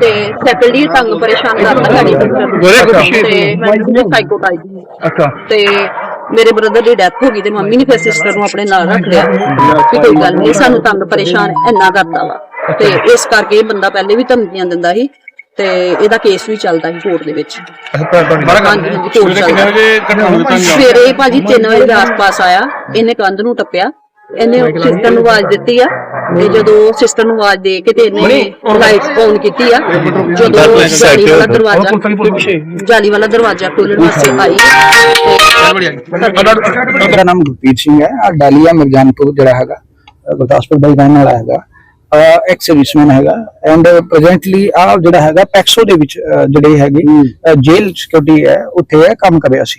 ਤੇ ਸੈਕੰਡਲੀ ਤੰਗ ਪਰੇਸ਼ਾਨ ਕਰਦਾ ਗਾੜੀ ਪਿੱਛੇ ਤੇ ਮੈਂ ਸਾਈਕੋਟਾਈਜ਼ ਅੱਛਾ। ਤੇ ਮੇਰੇ ਬ੍ਰਦਰ ਦੀ ਡੈਥ ਹੋ ਗਈ ਤੇ ਮੰਮੀ ਨੇ ਫਿਰ ਸਿਸਟਰ ਨੂੰ ਆਪਣੇ ਨਾਲ ਰੱਖ ਲਿਆ। ਕਿ ਕੋਈ ਗੱਲ ਨਹੀਂ ਸਾਨੂੰ ਤੰਗ ਪਰੇਸ਼ਾਨ ਇੰਨਾ ਕਰਦਾ ਵਾ। ਤੇ ਇਸ ਕਰਕੇ ਇਹ ਬੰਦਾ ਪਹਿਲੇ ਵੀ ਧਮਕੀਆਂ ਦਿੰਦਾ ਸੀ ਤੇ ਇਹਦਾ ਕੇਸ ਵੀ ਚੱਲਦਾ ਸੀ ਕੋਰਟ ਦੇ ਵਿੱਚ। ਹਾਂਜੀ ਕੋਰਟ ਚੱਲਦਾ। ਸਵੇਰੇ ਭਾਜੀ 3 ਵਜੇ ਦੇ ਆਸ-ਪਾਸ ਆਇਆ। ਇਹਨੇ ਕੰਧ ਨੂੰ ਟੱਪਿਆ। ਇਹਨੇ ਸਿਸਟਰ ਨੂੰ ਆਵਾਜ਼ ਦਿੱਤੀ ਆ ਤੇ ਜਦੋਂ ਸਿਸਟਰ ਨੂੰ ਆਵਾਜ਼ ਦੇ ਕੇ ਤੇ ਇਹਨੇ ਲਾਈਟ ਔਨ ਕੀਤੀ ਆ ਜਦੋਂ ਜਾਲੀ ਵਾਲਾ ਦਰਵਾਜ਼ਾ ਜਾਲੀ ਵਾਲਾ ਦਰਵਾਜ਼ਾ ਖੋਲ੍ਹਣ ਵਾਸਤੇ ਆਈ ਮੇਰਾ ਨਾਮ ਗੁਰਪ੍ਰੀਤ ਸਿੰਘ ਹੈ। ਆ ਡਾਲੀਆ ਮਿਰਜਾਨਪੁਰ ਜਿਹੜਾ ਹੈਗਾ ਗੁਰਦਾਸਪੁਰ ਦਾ ਹੀ ਰਹਿਣ ਵਾਲਾ ਹੈਗਾ। ਐਕਸ ਸਰਵਿਸਮੈਨ ਹੈਗਾ। ਐਂਡ ਪ੍ਰੈਜ਼ੈਂਟਲੀ ਆ ਜਿਹੜਾ ਹੈਗਾ ਪੈਕਸੋ ਦੇ ਵਿੱਚ ਜਿਹੜੇ ਹੈਗੇ ਜੇਲ ਸਿਕਿਉਰਿਟੀ ਹੈ ਉੱਥੇ ਕੰਮ ਕਰ ਰਿਹਾ ਸੀ।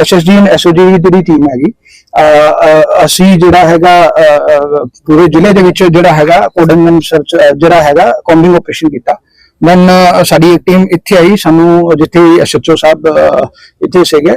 SSG and SOG ਦੀ ਜਿਹੜੀ ਟੀਮ ਹੈਗੀ ਅਸੀਂ ਜਿਹੜਾ ਹੈਗਾ ਪੂਰੇ ਜ਼ਿਲ੍ਹੇ ਦੇ ਵਿੱਚ ਜਿਹੜਾ ਹੈਗਾ ਕੋਡਨ ਸਰਚ ਜਿਹੜਾ ਹੈਗਾ ਕੌਂਬਿੰਗ ਆਪਰੇਸ਼ਨ ਕੀਤਾ। ਦੈਨ ਸਾਡੀ ਇੱਕ ਟੀਮ ਇੱਥੇ ਆਈ, ਸਾਨੂੰ ਜਿੱਥੇ ਐਸਐਚਓ ਸਾਹਿਬ ਇੱਥੇ ਸੀਗੇ।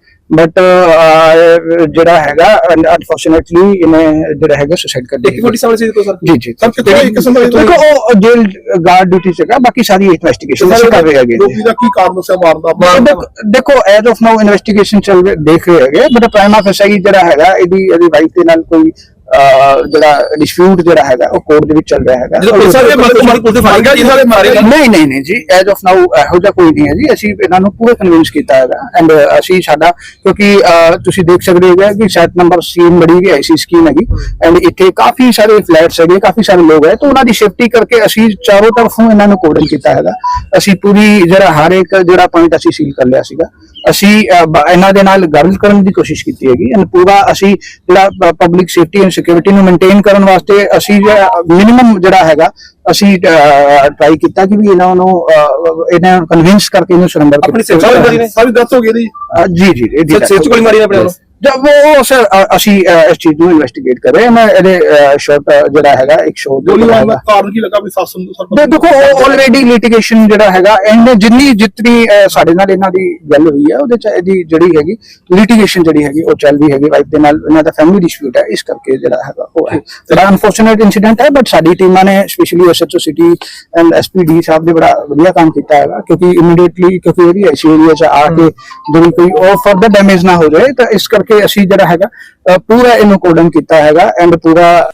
ਬਟ ਜਿਹੜਾ ਹੈਗਾ ਅਨਫੋਰਚੂਨੇਟਲੀ ਇਹਨੇ ਜਿਹੜਾ ਹੈਗਾ ਸੁਸਾਈਡ ਕਰ ਫੋਟੀ ਸਾਹਮਣੇ ਸੀ ਦੇਖੋ ਸਰ? ਜੀ ਜੀ। ਸਰ ਕਿੱਥੋਂ ਇੱਕ ਕਿਸਮ ਦਾ ਦੇਖੋ ਉਹ ਜੇਲ ਗਾਰਡ ਡਿਊਟੀ ਸੀਗਾ ਬਾਕੀ ਸਾਰੀ ਇਨਵੈਸਟੀਗੇਸ਼ਨ ਕਰ ਰਹੇ ਹੈਗੇ। ਜੀ। ਲੋਕੀ ਦਾ ਕੀ ਕਾਰਨ ਸੀ ਮਾਰਨ ਦਾ? ਦੇਖੋ- ਐਜ਼ ਆਫ ਨਾਓ ਇਨਵੈਸਟੀਗੇਸ਼ਨ ਚੱਲ ਰਹੀ ਦੇਖ ਰਹੇ ਹੈਗੇ ਬਟ ਪ੍ਰਾਈਮ ਆਫਿਸਰ ਜਿਹੜਾ ਹੈਗਾ ਇਹਦੀ ਇਹਦੀ ਵਾਈਫ ਦੇ ਨਾਲ ਕੋਈ ਜਿਹੜਾ ਡਿਸਪਿਊਟ ਜਿਹੜਾ ਹੈਗਾ ਉਹ ਕੋਰਟ ਦੇ ਵਿੱਚ ਚੱਲ ਰਿਹਾ ਹੈਗਾ। ਜਦੋਂ ਪੁਲਿਸ ਸਾਰੇ ਮਾਰੇ ਨਹੀਂ ਨਹੀਂ ਨਹੀਂ ਜੀ ਐਜ਼ ਆਫ ਨਾਓ ਇਹੋ ਜਿਹਾ ਕੋਈ ਨਹੀਂ ਹੈ ਜੀ। ਅਸੀਂ ਇਹਨਾਂ ਨੂੰ ਪੂਰਾ ਕਨਵਿੰਸ ਕੀਤਾ ਹੈਗਾ। ਐਂਡ ਅਸੀਂ ਸਾਡਾ ਕਿਉਂਕਿ ਤੁਸੀਂ ਦੇਖ ਸਕਦੇ ਹੋ ਕਿ ਸੈਟ ਨੰਬਰ ਸਕੀਮ ਬੜੀ ਗਈ ਐਸੀ ਸਕੀਮ ਹੈਗੀ। ਐਂਡ ਇੱਥੇ ਕਾਫੀ ਸਾਰੇ ਫਲੈਟਸ ਹੈਗੇ ਕਾਫੀ ਸਾਰੇ ਲੋਕ ਹੈ। ਤਾਂ ਉਹਨਾਂ ਦੀ ਸੇਫਟੀ ਕਰਕੇ ਅਸੀਂ ਚਾਰੋਂ ਤਰਫੋਂ ਇਹਨਾਂ ਨੂੰ ਕੋਡਨ ਕੀਤਾ ਹੈਗਾ। ਅਸੀਂ ਪੂਰੀ ਜਿਹੜਾ ਹਰ ਇੱਕ ਜਿਹੜਾ ਪੁਆਇੰਟ ਅਸੀਂ ਸੀਲ ਕਰ ਲਿਆ ਸੀਗਾ। ਅਸੀਂ ਇਹਨਾਂ ਦੇ ਨਾਲ ਗੱਲ ਕਰਨ ਦੀ ਕੋਸ਼ਿਸ਼ ਕੀਤੀ ਹੈਗੀ। ਐਂਡ ਪੂਰਾ ਅਸੀਂ ਜਿਹੜਾ ਪਬਲਿਕ ਸੇਫਟੀ ਐਂਡ ਸਿਕਿਉਰਿਟੀ ਨੂੰ ਮੇਨਟੇਨ ਕਰਨ ਵਾਸਤੇ ਅਸੀਂ ਮਿਨੀਮਮ ਜਿਹੜਾ ਹੈਗਾ ਅਸੀਂ ਟਰਾਈ ਕੀਤਾ ਕਿ ਵੀ ਇਹਨਾਂ ਨੂੰ ਇਹਨਾਂ ਨੂੰ ਕਨਵਿੰਸ ਕਰਕੇ ਇਹਨੂੰ ਸਰੈਂਡਰ ਆਪਣੀ ਚ ਮਾਰੀ ਨੇ? ਸਾਰੀ ਦੱਸ ਹੋ ਗਈ ਦੀ ਜੀ ਜੀ ਇਹਦੀ ਸਿਰ- ਸਿਰ 'ਚ ਗੋਲੀ ਮਾਰੀ ਨੇ ਆਪਣੇ ਵੱਲੋਂ? ਜਦ ਉਹ ਸਰ ਅਸੀਂ ਇਸ ਚੀਜ਼ ਨੂੰ ਇਨਵੈਸਟੀਗੇਟ ਕਰ ਰਹੇ ਹਾਂ। ਮੈਂ ਇਹਦੇ ਸ਼ਾਰਟ ਜਿਹੜਾ ਹੈਗਾ ਇੱਕ ਗੋਲੀ ਮਾਰਨ ਦਾ ਕਾਰਨ ਕੀ ਲੱਗਾ ਵੀ ਸੱਸ ਨੂੰ ਸਰ ਦੇਖੋ ਆਲਰੇਡੀ ਲਿਟੀਗੇਸ਼ਨ ਜਿਹੜਾ ਹੈਗਾ ਐਂਡ ਜਿੰਨੀ ਜਿਤਨੀ ਸਾਡੇ ਨਾਲ ਇਹਨਾਂ ਦੀ ਗੱਲ ਹੋਈ ਹੈ ਉਹਦੇ ਚ ਇਹਦੀ ਜਿਹੜੀ ਹੈਗੀ ਲਿਟੀਗੇਸ਼ਨ ਜਿਹੜੀ ਹੈਗੀ ਉਹ ਚੱਲ ਰਹੀ ਹੈਗੀ। ਵਾਈਫ ਦੇ ਨਾਲ ਇਹਨਾਂ ਦਾ ਫੈਮਿਲੀ ਡਿਸਪਿਊਟ ਹੈ ਇਸ ਕਰਕੇ ਜਿਹੜਾ ਹੈਗਾ ਉਹ ਹੈ। ਬੜਾ ਅਨਫੋਰਚੂਨੇਟ ਇਨਸੀਡੈਂਟ ਹੈ ਬਟ ਸਾਡੀ ਟੀਮਾਂ ਨੇ specially SHO city and SPD ਸਾਹਿਬ ਨੇ ਬੜਾ ਵਧੀਆ ਕੰਮ ਕੀਤਾ ਹੈਗਾ ਕਿਉਂਕਿ ਇਮੀਡੀਏਟਲੀ ਕਿਉਂਕਿ ਇਹ ਵੀ ਐਸੀ ਏਰੀਆ ਚ ਆ ਕੇ ਜਿਹੜੀ ਕੋਈ ਉਹ ਫਰਦਰ ਡੈਮੇਜ ਨਾ ਹੋ ਜਾਏ ਤਾਂ ਇਸ ਕਰਕੇ ਅਸੀਂ ਜਿਹੜਾ ਹੈਗਾ ਪੂਰਾ ਇਹਨੂੰ ਕੋਡਨ ਕੀਤਾ ਹੈਗਾ ਐਂਡ ਪੂਰਾ